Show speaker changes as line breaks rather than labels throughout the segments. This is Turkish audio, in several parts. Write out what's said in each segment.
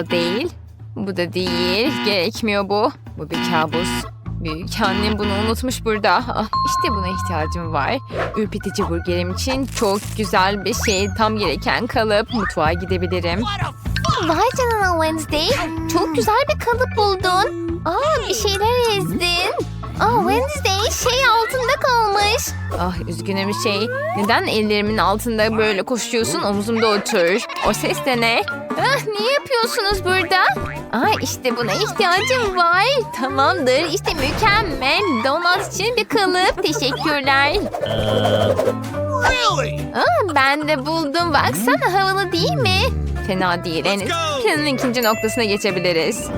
O değil. Bu da değil. Gerekmiyor bu. Bu bir kabus. Büyük annem bunu unutmuş burada. Ah, işte buna ihtiyacım var. Ürpetici burgerim için çok güzel bir şey. Tam gereken kalıp. Mutfağa gidebilirim.
Vay canına Wednesday. Çok güzel bir kalıp buldun. Aa bir şeyler ezdin. Aa Wednesday şey altında kalmış.
Ah üzgünüm şey. Neden ellerimin altında böyle koşuyorsun? Omuzumda otur. O ses de ne?
Ah ne yapıyorsunuz burada? Aa işte buna ihtiyacım var. Tamamdır işte mükemmel. Donat için bir kalıp. Teşekkürler. Aa, ben de buldum. Baksana havalı değil mi?
Fena değil. En planın ikinci noktasına geçebiliriz.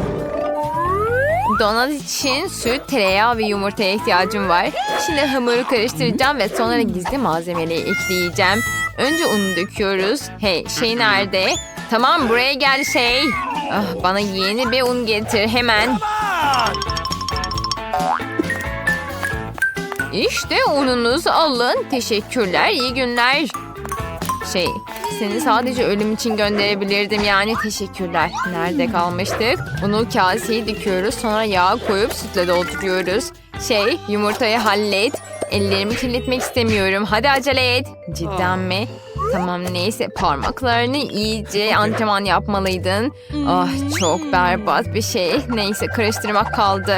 Donat için süt, tereyağı ve yumurtaya ihtiyacım var. Şimdi hamuru karıştıracağım ve sonra gizli malzemeleri ekleyeceğim. Önce unu döküyoruz. Hey şey nerede? Tamam buraya gel şey. Ah, bana yeni bir un getir hemen. İşte ununuzu alın. Teşekkürler, iyi günler. Şey, seni sadece ölüm için gönderebilirdim yani teşekkürler. Nerede kalmıştık? Unu kaseye döküyoruz sonra yağ koyup sütle dolduruyoruz. Şey, yumurtayı hallet. Ellerimi kirletmek istemiyorum. Hadi acele et. Cidden mi? Tamam neyse parmaklarını iyice antrenman yapmalıydın. Ah çok berbat bir şey. Neyse karıştırmak kaldı.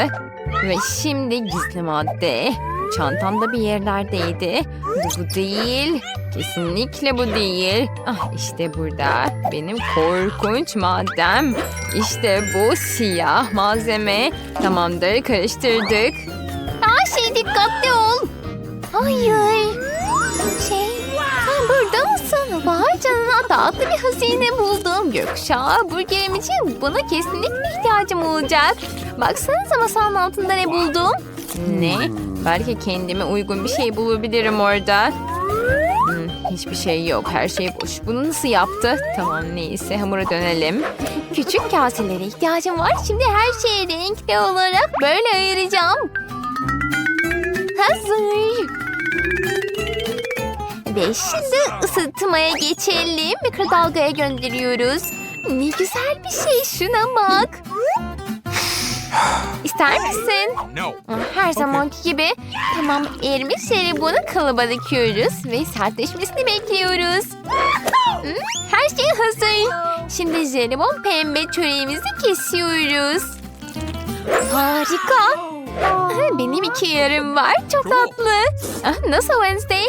Ve şimdi gizli madde. Çantamda bir yerlerdeydi. Bu, bu değil. Kesinlikle bu değil. Ah işte burada. Benim korkunç maddem. İşte bu siyah malzeme. Tamamdır karıştırdık.
Aa şey dikkatli ol. Hayır. Şey sen burada mısın? Vay canına tatlı bir hazine buldum. Gökkuşağı burgerim için buna kesinlikle ihtiyacım olacak. Baksanıza masanın altında ne buldum.
Ne? Belki kendime uygun bir şey bulabilirim orada. Hmm, hiçbir şey yok. Her şey boş. Bunu nasıl yaptı? Tamam neyse hamura dönelim.
Küçük kaselere ihtiyacım var. Şimdi her şeyi renkli olarak böyle ayıracağım. Hazır. Ve şimdi ısıtmaya geçelim. Mikrodalgaya gönderiyoruz. Ne güzel bir şey. Şuna bak. İster misin?
No.
Her zamanki gibi. Tamam erimiş jelibonu kalıba döküyoruz ve sertleşmesini bekliyoruz. Her şey hazır. Şimdi jelibon pembe çöreğimizi kesiyoruz. Harika. Benim iki yarım var. Çok tatlı. Ah, Nasıl Wednesday?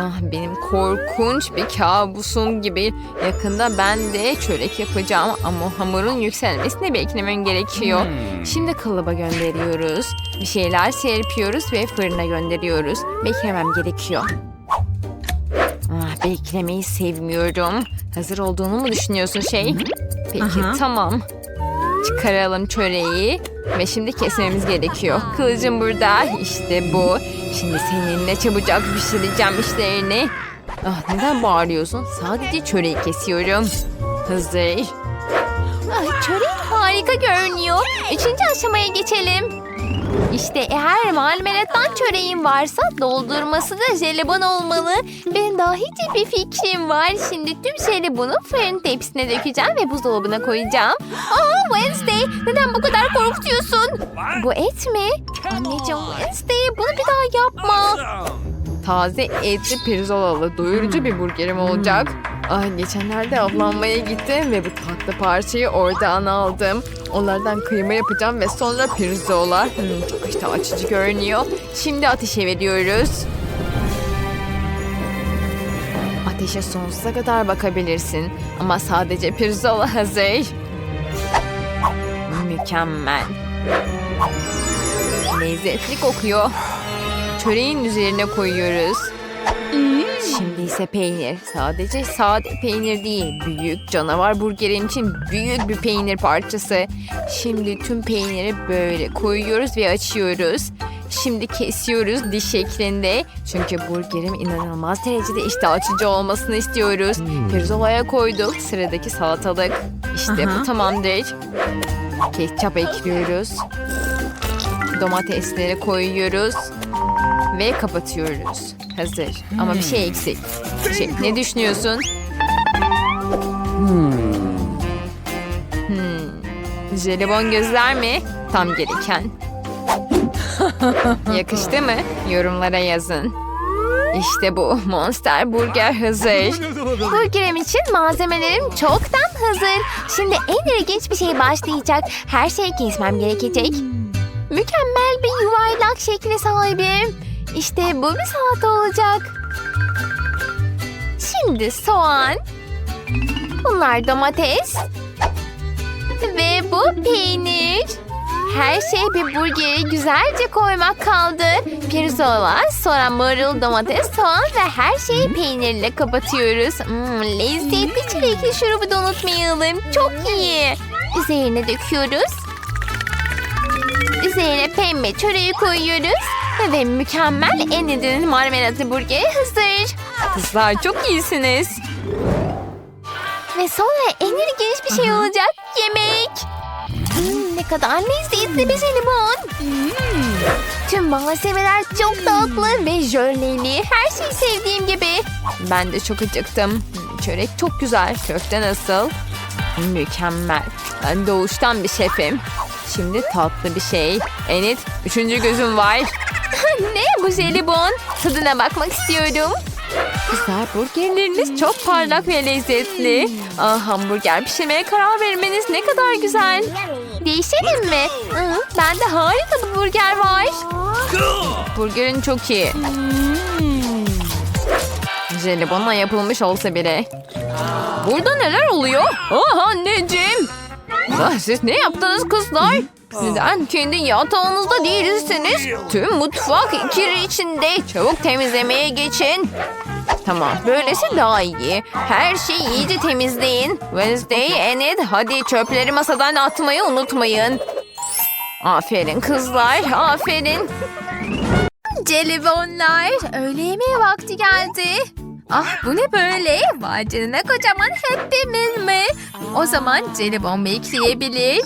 Ah, benim korkunç bir kabusum gibi. Yakında ben de çörek yapacağım ama hamurun yükselmesini beklemem gerekiyor. Şimdi kalıba gönderiyoruz. Bir şeyler serpiyoruz ve fırına gönderiyoruz. Beklemem gerekiyor. Ah, beklemeyi sevmiyorum. Hazır olduğunu mu düşünüyorsun şey? Peki tamam. Çıkaralım çöreği ve şimdi kesmemiz gerekiyor. Kılıcım burada. İşte bu. Şimdi seninle çabucak pişireceğim işlerini. Ah neden bağırıyorsun? Sadece çöreği kesiyorum. Hazır.
Ay, çörek harika görünüyor. Üçüncü aşamaya geçelim. İşte eğer marmelattan çöreğin varsa doldurması da jelibon olmalı. Ben dahice bir fikrim var. Şimdi tüm jelibonu fırın tepsisine dökeceğim ve buzdolabına koyacağım. Aa Wednesday neden bu kadar korkutuyorsun? Bu et mi? Anneciğim Wednesday bunu bir daha yapma.
Taze etli pirzolalı doyurucu bir burgerim olacak. Ay geçenlerde avlanmaya gittim ve bu tatlı parçayı oradan aldım. Onlardan kıyma yapacağım ve sonra pirzola. Hmm, çok iştah açıcı görünüyor. Şimdi ateşe veriyoruz. Ateşe sonsuza kadar bakabilirsin. Ama sadece pirzola hazır. Mükemmel. Lezzetli kokuyor. Çöreğin üzerine koyuyoruz. Şimdi ise peynir. Sadece sade peynir değil. Büyük canavar burgerim için büyük bir peynir parçası. Şimdi tüm peyniri böyle koyuyoruz ve açıyoruz. Şimdi kesiyoruz diş şeklinde. Çünkü burgerim inanılmaz derecede iştah açıcı olmasını istiyoruz. Pirzolaya koyduk. Sıradaki salatalık. İşte bu tamamdır. Ketçap ekliyoruz. Domatesleri koyuyoruz ve kapatıyoruz. Hazır. Ama bir şey eksik. Şey, ne düşünüyorsun? Hmm,
Jelibon gözler mi? Tam gereken. Yakıştı mı? Yorumlara yazın. İşte bu Monster Burger hazır.
Burgerim için malzemelerim çoktan hazır. Şimdi en ilginç bir şey başlayacak. Her şeyi kesmem gerekecek. Mükemmel bir yuvarlak şekle sahibim. İşte bu bir salata olacak. Şimdi soğan. Bunlar domates. Ve bu peynir. Her şey bir burgeri güzelce koymak kaldı. Pirzola, sonra marul, domates, soğan ve her şeyi peynirle kapatıyoruz. Hmm, lezzetli çilekli şurubu da unutmayalım. Çok iyi. Üzerine döküyoruz. Üzerine pembe çöreği koyuyoruz. Ve mükemmel Enid'in marmelatlı burgeri hazır.
Kızlar çok iyisiniz.
Ve sonra en ilginç bir şey olacak. Yemek. Hmm, ne kadar lezzetli bir jelibon. Tüm malzemeler çok tatlı ve jöleli. Her şey sevdiğim gibi.
Ben de çok acıktım. Çörek çok güzel. Köfte nasıl? Mükemmel. Ben doğuştan bir şefim. Şimdi tatlı bir şey. Enit, üçüncü gözüm var.
ne bu jelibon? Tadına bakmak istiyorum.
Kızlar burgerleriniz çok parlak ve lezzetli. Aa, hamburger pişirmeye karar vermeniz ne kadar güzel.
Değişelim mi? Hı, bende harika bir burger var.
Burgerin çok iyi. Jelibonla yapılmış olsa bile. Burada neler oluyor? Ah anneciğim. Ah, siz ne yaptınız kızlar? Neden kendi yatağınızda değilsiniz? Tüm mutfak kiri içinde. Çabuk temizlemeye geçin. Tamam, böylesi daha iyi. Her şeyi iyice temizleyin. Wednesday, Enid, hadi çöpleri masadan atmayı unutmayın. Aferin kızlar, aferin.
Jelibonlar. Öğle yemeği vakti geldi. Ah bu ne böyle? Vay canına kocaman hepimiz mi? O zaman jelibon bekleyebilir.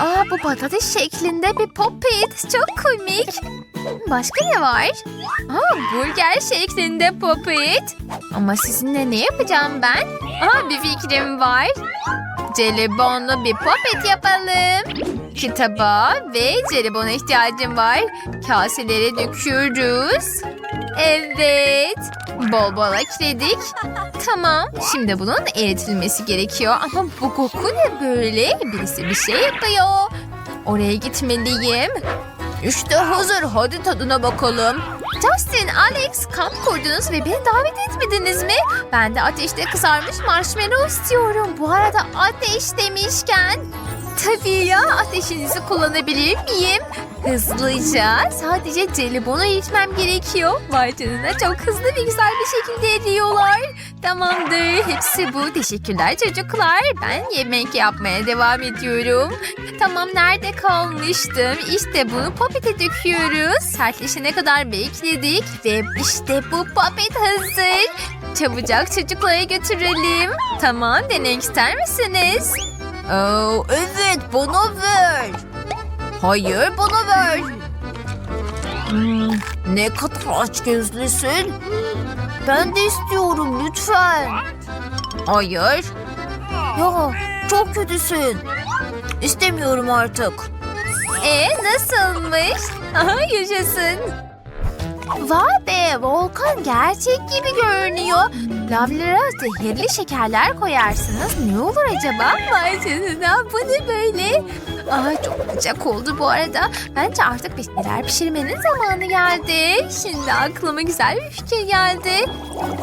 Aa bu patates şeklinde bir popit. Çok komik. Başka ne var? Aa burger şeklinde popit. Ama sizinle ne yapacağım ben? Aa bir fikrim var. Jelibonlu bir popit yapalım. Kitaba ve jelibona ihtiyacım var. Kaselere döküyoruz. Evet. Bol bol ekledik. Tamam. Şimdi bunun eritilmesi gerekiyor. Ama bu koku ne böyle? Birisi bir şey yapıyor. Oraya gitmeliyim. İşte hazır. Hadi tadına bakalım. Justin, Alex kamp kurdunuz ve beni davet etmediniz mi? Ben de ateşte kızarmış marshmallow istiyorum. Bu arada ateş demişken. Tabii ya ateşinizi kullanabilir miyim? Hızlıca sadece jelibonu eritmem gerekiyor. Vay çok hızlı ve güzel bir şekilde eriyorlar. Tamamdır hepsi bu. Teşekkürler çocuklar. Ben yemek yapmaya devam ediyorum. Tamam nerede kalmıştım? İşte bunu popete döküyoruz. Sertleşene kadar bekledik ve işte bu popet hazır. Çabucak çocuklara götürelim. Tamam denemek ister misiniz? Oo, evet bana ver. Hayır bana ver. Hmm, ne kadar aç gözlüsün. Ben de istiyorum lütfen. Hayır. Ya çok kötüsün. İstemiyorum artık. E nasılmış? Aha yaşasın. Vay be volkan gerçek gibi görünüyor. Lavlara zehirli şekerler koyarsınız. Ne olur acaba? Vay canına bu ne böyle? Aa, çok sıcak oldu bu arada. Bence artık bir pişirmenin zamanı geldi. Şimdi aklıma güzel bir fikir geldi.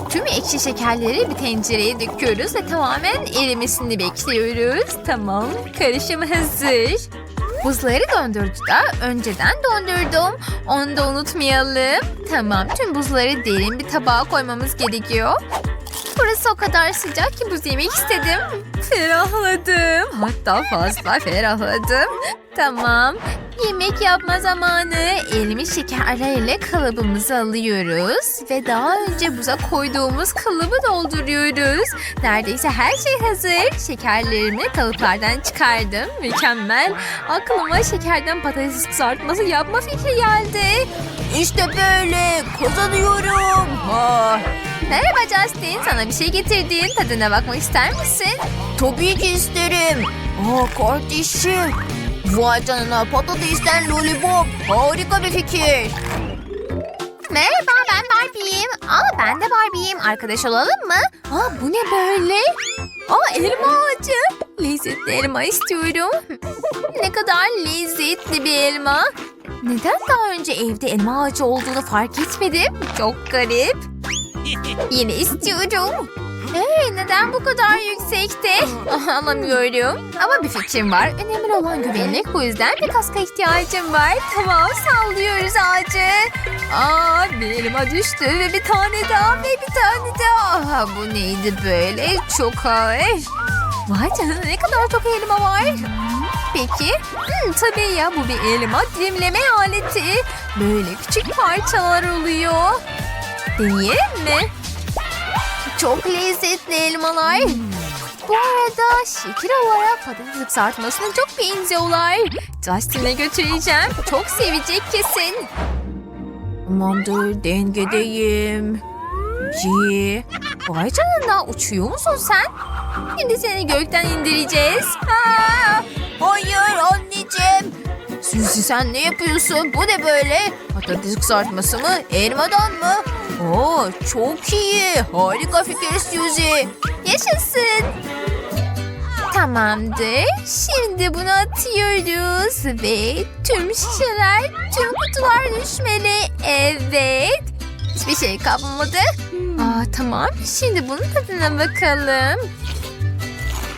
Tüm ekşi şekerleri bir tencereye döküyoruz ve tamamen erimesini bekliyoruz. Tamam, karışım hazır. Buzları dondurduda önceden dondurdum. Onu da unutmayalım. Tamam tüm buzları derin bir tabağa koymamız gerekiyor. Burası o kadar sıcak ki buz yemek istedim. Ferahladım. Hatta fazla ferahladım. Tamam. Yemek yapma zamanı. Elimi şekerlerle kalıbımızı alıyoruz. Ve daha önce buza koyduğumuz kalıbı dolduruyoruz. Neredeyse her şey hazır. Şekerlerimi kalıplardan çıkardım. Mükemmel. Aklıma şekerden patates kızartması yapma fikri geldi. İşte böyle kazanıyorum. Ha. Merhaba Justin. Sana bir şey getirdim. Tadına bakmak ister misin?
tabii ki isterim. Aa kart işi. Vay canına patatesten lollipop. Harika bir fikir.
Merhaba ben Barbie'yim. Aa ben de Barbie'yim. Arkadaş olalım mı? Aa bu ne böyle? Aa elma ağacı. Lezzetli elma istiyorum. ne kadar lezzetli bir elma. Neden daha önce evde elma ağacı olduğunu fark etmedim? Çok garip. Yine istiyorum. Hey, neden bu kadar yüksekte? Alamıyorum. Ama bir fikrim var. Önemli olan güvenlik. Bu yüzden bir kaska ihtiyacım var. Tamam sallıyoruz ağacı. Aa bir elma düştü ve bir tane daha ve bir tane daha. Bu neydi böyle? Çok ağır. Vay canına ne kadar çok elma var. Peki. Hmm, tabii ya bu bir elma dilimleme aleti. Böyle küçük parçalar oluyor. Deneyelim mi? Çok lezzetli elmalar. Bu arada şekil olarak patates kızartmasına çok benziyorlar. Justin'e götüreceğim. Çok sevecek kesin.
Tamamdır dengedeyim. İyi.
Vay canına uçuyor musun sen? Şimdi seni gökten indireceğiz. Aa,
Hayır anneciğim. Suzy sen ne yapıyorsun? Bu ne böyle? Patates kızartması mı? Elmadan mı? Oo çok iyi. Harika fikir Suzy.
yaşasın. Tamamdır. Şimdi bunu atıyoruz ve tüm şişeler, tüm kutular düşmeli. Evet. Hiçbir şey kalmadı. Aa, tamam. Şimdi bunun tadına bakalım.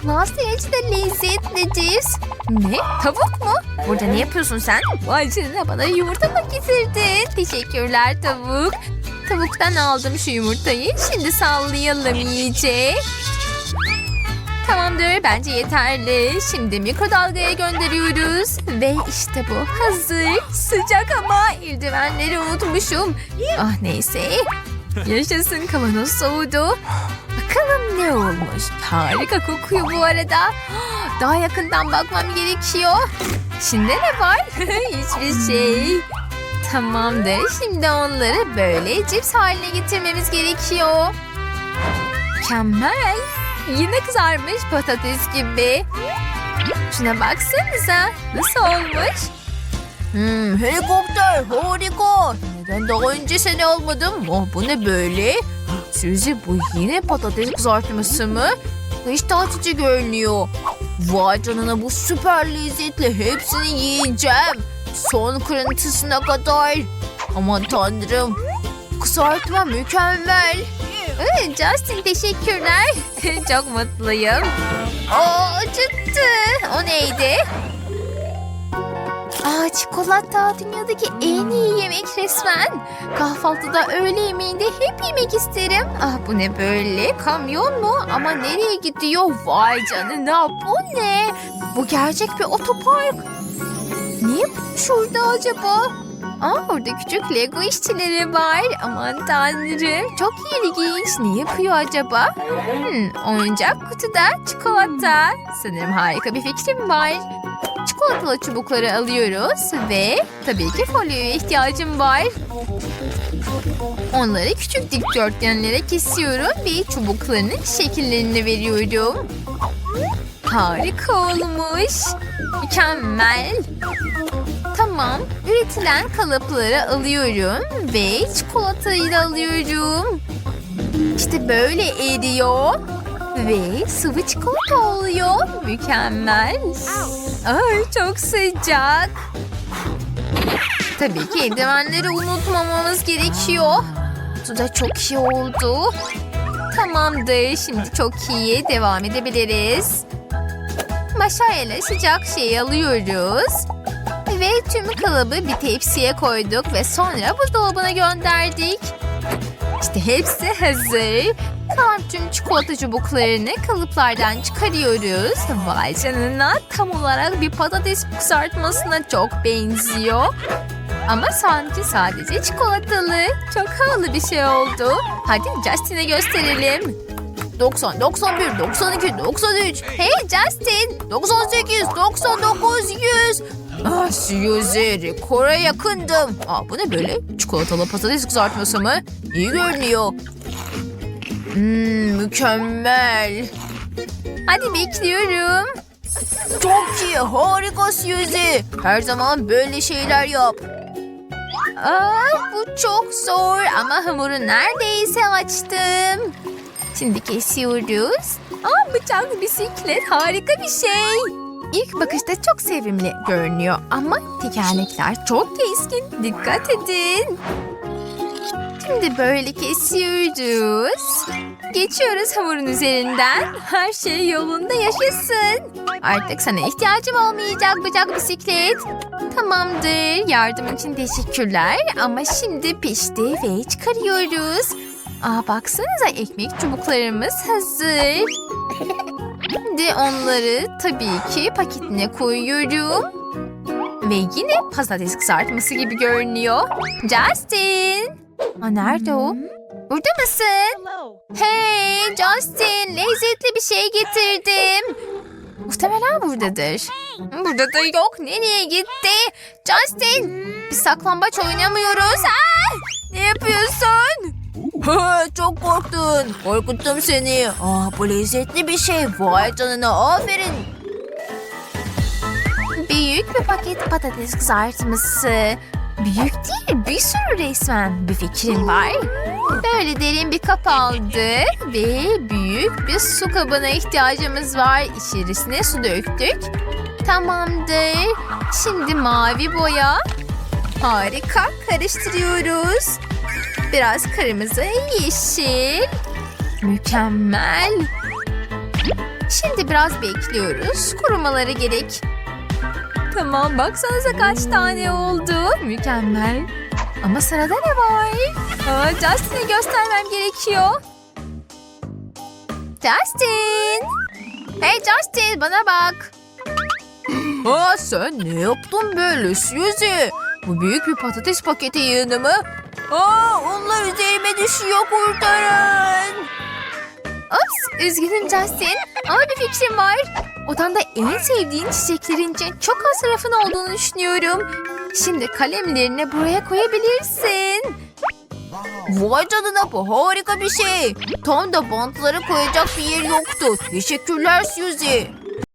Nasıl de lezzetlidir. Ne? Tavuk mu? Burada ne yapıyorsun sen? Vay canına bana yumurta mı getirdin? Teşekkürler tavuk. Tavuktan aldım şu yumurtayı. Şimdi sallayalım iyice. Tamamdır bence yeterli. Şimdi mikrodalgaya gönderiyoruz. Ve işte bu hazır. Sıcak ama eldivenleri unutmuşum. Ah neyse. Yaşasın kavanoz soğudu. Bakalım ne olmuş. Harika kokuyor bu arada. Daha yakından bakmam gerekiyor. İçinde ne var? Hiçbir şey. Tamamdır. Şimdi onları böyle cips haline getirmemiz gerekiyor. Mükemmel. Yine kızarmış patates gibi. Şuna baksanıza. Nasıl olmuş?
Hmm, helikopter harika. Neden daha önce seni almadım? Oh, bu ne böyle? Suzy bu yine patates kızartması mı? İştah açıcı görünüyor. Vay canına bu süper lezzetli. Hepsini yiyeceğim. Son kırıntısına kadar. Aman tanrım. Kızartma mükemmel.
Justin teşekkürler. Çok mutluyum. Aa, acıttı. O neydi? Aa, çikolata dünyadaki en iyi yemek resmen. Kahvaltıda öğle yemeğinde hep yemek isterim. Ah bu ne böyle? Kamyon mu? Ama nereye gidiyor? Vay canına bu ne? Bu gerçek bir otopark. Yapıyor şurada acaba? Aa orada küçük Lego işçileri var. Aman tanrım çok ilginç. Ne yapıyor acaba? Hmm, oyuncak kutuda çikolata. Sanırım harika bir fikrim var. Çikolatalı çubukları alıyoruz ve tabii ki folyoya ihtiyacım var. Onları küçük dikdörtgenlere kesiyorum ve çubuklarının şekillerini veriyorum. Harika olmuş. Mükemmel. Tamam. Üretilen kalıpları alıyorum ve çikolatayı da alıyorum. İşte böyle eriyor. Ve sıvı çikolata oluyor. Mükemmel. Ay çok sıcak. Tabii ki eldivenleri unutmamamız gerekiyor. Bu da çok iyi oldu. Tamamdır. Şimdi çok iyi. Devam edebiliriz. Maşayla sıcak şeyi alıyoruz. Ve tüm kalıbı bir tepsiye koyduk ve sonra buzdolabına gönderdik. İşte hepsi hazır. Kalan tüm çikolata çubuklarını kalıplardan çıkarıyoruz. Vay canına tam olarak bir patates kızartmasına çok benziyor. Ama sanki sadece çikolatalı. Çok havalı bir şey oldu. Hadi Justin'e gösterelim.
90, 91, 92, 93.
Hey Justin!
98, 99, 100. Ah Suzy rekora yakındım. Aa, bu ne böyle? Çikolatalı patates kızartması mı? İyi görünüyor. Hmm, mükemmel.
Hadi bekliyorum.
Çok iyi harika Suzy. Her zaman böyle şeyler yap.
Aa, bu çok zor ama hamuru neredeyse açtım. Şimdi kesiyoruz. Aa, bıçak bisiklet harika bir şey. İlk bakışta çok sevimli görünüyor ama tekerlekler çok keskin. Dikkat edin. Şimdi böyle kesiyoruz. Geçiyoruz hamurun üzerinden. Her şey yolunda yaşasın. Artık sana ihtiyacım olmayacak bıçak bisiklet. Tamamdır. Yardım için teşekkürler. Ama şimdi pişti ve çıkarıyoruz. Aa baksanıza ekmek çubuklarımız hazır. Şimdi onları tabii ki paketine koyuyorum. Ve yine patates kızartması gibi görünüyor. Justin! Aa, nerede o? Burada mısın? Hey Justin! Lezzetli bir şey getirdim. Muhtemelen buradadır. Burada da yok. Nereye gitti? Justin! Biz saklambaç oynamıyoruz. Aa! Ne yapıyorsun?
Ha, Çok korktun. Korkuttum seni. Ah bu lezzetli bir şey. Vay canına aferin.
Büyük bir paket patates kızartması. Büyük değil, bir sürü resmen. Bir fikrim var. Böyle derin bir kap aldık ve büyük bir su kabına ihtiyacımız var. İçerisine su döktük. Tamamdır. Şimdi mavi boya. Harika. Karıştırıyoruz. Biraz kırmızı, yeşil. Mükemmel. Şimdi biraz bekliyoruz. Kurumaları gerek. Tamam baksanıza kaç tane oldu. Mükemmel. Ama sırada ne var? Aa, Justin'e göstermem gerekiyor. Justin! Hey Justin bana bak.
Ha sen ne yaptın böyle Suzy? Bu büyük bir patates paketi yığını mı? Aa onlar üzerime düşüyor kurtarın.
Ops üzgünüm Justin ama bir fikrim var. Odanda en sevdiğin çiçeklerin için çok az rafın olduğunu düşünüyorum. Şimdi kalemlerini buraya koyabilirsin.
Vay canına bu harika bir şey. Tam da bantları koyacak bir yer yoktu. Teşekkürler Suzy.